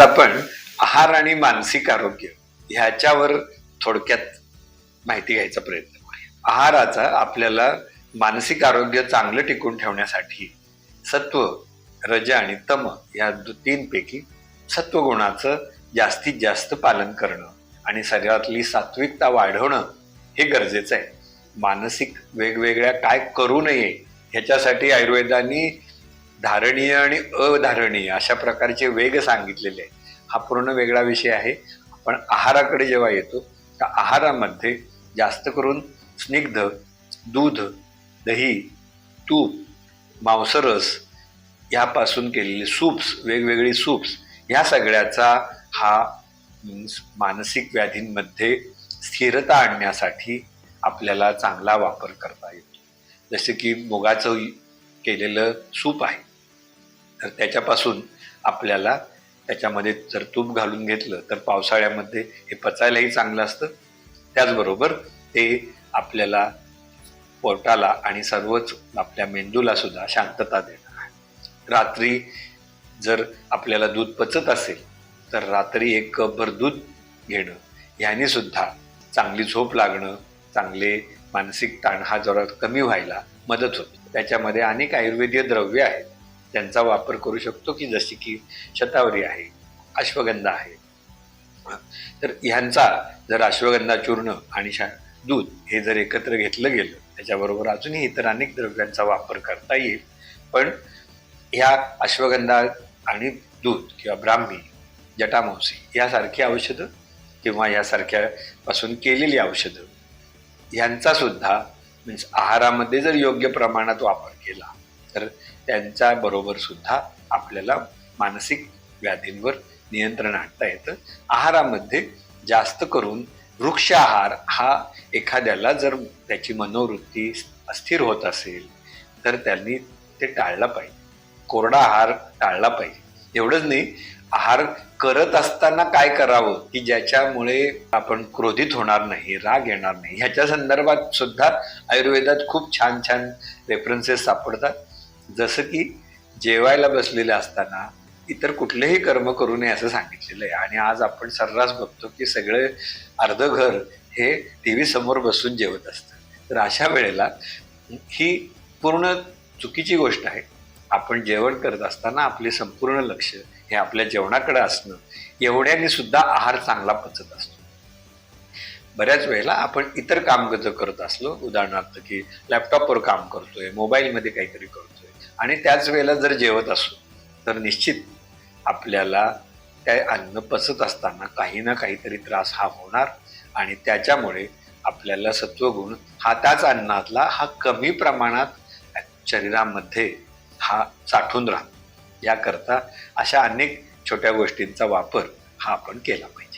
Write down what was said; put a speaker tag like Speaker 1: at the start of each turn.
Speaker 1: आज आपण आहार आणि मानसिक आरोग्य ह्याच्यावर थोडक्यात माहिती घ्यायचा प्रयत्न करूया. आहाराचा आपल्याला मानसिक आरोग्य चांगलं टिकून ठेवण्यासाठी सत्व रज आणि तम या तीनपैकी सत्वगुणाचं जास्तीत जास्त पालन करणं आणि शरीरातली सात्विकता वाढवणं हे गरजेचं आहे. मानसिक वेगवेगळ्या काय करू नये ह्याच्यासाठी आयुर्वेदाने धारणीय आणि अधारणीय अशा प्रकारचे वेग सांगितलेले आहे हा पूर्ण वेगळा विषय आहे. पण आहाराकडे जेव्हा येतो तर आहारामध्ये जास्त करून स्निग्ध दूध दही तूप मांसरस ह्यापासून केलेले सूप्स वेगवेगळी सूप्स ह्या सगळ्याचा हा मानसिक व्याधींमध्ये स्थिरता आणण्यासाठी आपल्याला चांगला वापर करता येतो. जसे की मुगाचं केलेलं सूप आहे. तर त्याच्यापासून आपल्याला त्याच्यामध्ये जर तूप घालून घेतलं तर पावसाळ्यामध्ये हे पचायलाही चांगलं असतं. त्याचबरोबर ते आपल्याला पोटाला आणि सर्वच आपल्या मेंदूला सुद्धा शांतता देणार आहे. रात्री जर आपल्याला दूध पचत असेल तर रात्री एक कपभर दूध घेणं ह्याने सुद्धा चांगली झोप लागणं चांगले मानसिक ताण हा जरा कमी व्हायला मदत होते. त्याच्यामध्ये अनेक आयुर्वेदीय द्रव्य आहेत. त्यांचा वापर करू शकतो की जशी की शतावरी आहे अश्वगंधा आहे. तर ह्यांचा जर अश्वगंधा चूर्ण आणि शा दूध हे जर एकत्र घेतलं गेलं त्याच्याबरोबर अजूनही इतर अनेक द्रव्यांचा वापर करता येईल. पण ह्या अश्वगंधा आणि दूध किंवा ब्राह्मी जटामांसी यासारखी औषधं किंवा यासारख्या पासून केलेली औषधं ह्यांचा सुद्धा मीन्स आहारामध्ये जर योग्य प्रमाणात वापर केला तर त्यांच्या बरोबर सुद्धा आपल्याला मानसिक व्याधींवर नियंत्रण आणता येतं. आहारामध्ये जास्त करून वृक्ष आहार हा एखाद्याला जर त्याची मनोवृत्ती अस्थिर होत असेल तर त्यांनी ते टाळला पाहिजे. कोरडा आहार टाळला पाहिजे. एवढंच नाही आहार करत असताना काय करावं की ज्याच्यामुळे आपण क्रोधित होणार नाही राग येणार नाही. ह्याच्या संदर्भात सुद्धा आयुर्वेदात खूप छान छान रेफरन्सेस सापडतात. जसं की जेवायला बसलेले असताना इतर कुठलेही कर्म करू नये असं सांगितलेलं आहे. आणि आज आपण सर्रास बघतो की सगळे अर्ध घर हे टी व्ही समोर बसून जेवत असतं तर अशा वेळेला ही पूर्ण चुकीची गोष्ट आहे. आपण जेवण करत असताना आपले संपूर्ण लक्ष हे आपल्या जेवणाकडे असणं एवढ्याने सुद्धा आहार चांगला पचत असतो. बऱ्याच वेळेला आपण इतर काम करत असलो उदाहरणार्थ की लॅपटॉपवर काम करतोय मोबाईलमध्ये काहीतरी करतोय आणि त्याच वेळेला जर जेवत असू तर निश्चित आपल्याला त्या अन्न पचत असताना काही ना काहीतरी त्रास हा होणार आणि त्याच्यामुळे आपल्याला सत्वगुण हा त्याच अन्नातला हा कमी प्रमाणात शरीरामध्ये हा साठून राहतो. याकरता अशा अनेक छोट्या गोष्टींचा वापर हा आपण केला पाहिजे.